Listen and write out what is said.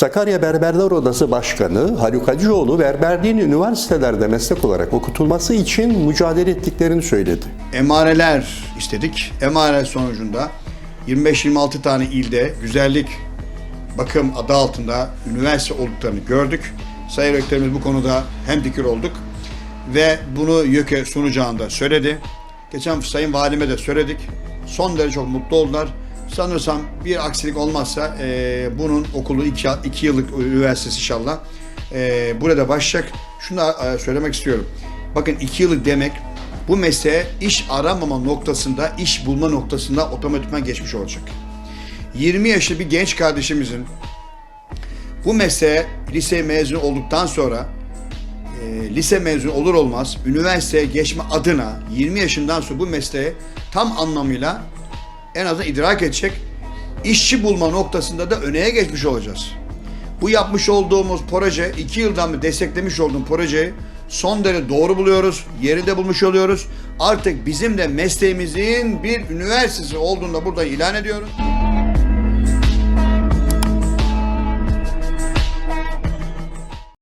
Sakarya Berberler Odası Başkanı Haluk Hacıoğlu berberliğin üniversitelerde meslek olarak okutulması için mücadele ettiklerini söyledi. emareler istedik. Emare sonucunda 25-26 tane ilde güzellik bakım adı altında üniversite olduklarını gördük. Sayın Rektörümüz bu konuda hemfikir olduk. Ve bunu YÖK'e sunacağını da söyledi. Geçen Sayın Valime de söyledik. Son derece çok mutlu oldular. Sanırsam bir aksilik olmazsa eee, bunun okulu iki, iki yıllık üniversitesi inşallah eee, burada başlayacak. Şunu da eee, söylemek istiyorum. Bakın iki yıllık demek bu mesleğe iş aramama noktasında, iş bulma noktasında otomatikman geçmiş olacak. 20 yaşlı bir genç kardeşimizin bu mesleğe lise mezunu olduktan sonra e, lise mezunu olur olmaz üniversiteye geçme adına 20 yaşından sonra bu mesleğe tam anlamıyla en azından idrak edecek işçi bulma noktasında da öneye geçmiş olacağız. Bu yapmış olduğumuz proje, iki yıldan beri desteklemiş olduğum projeyi son derece doğru buluyoruz, yerinde bulmuş oluyoruz. Artık bizim de mesleğimizin bir üniversitesi olduğunu da burada ilan ediyorum.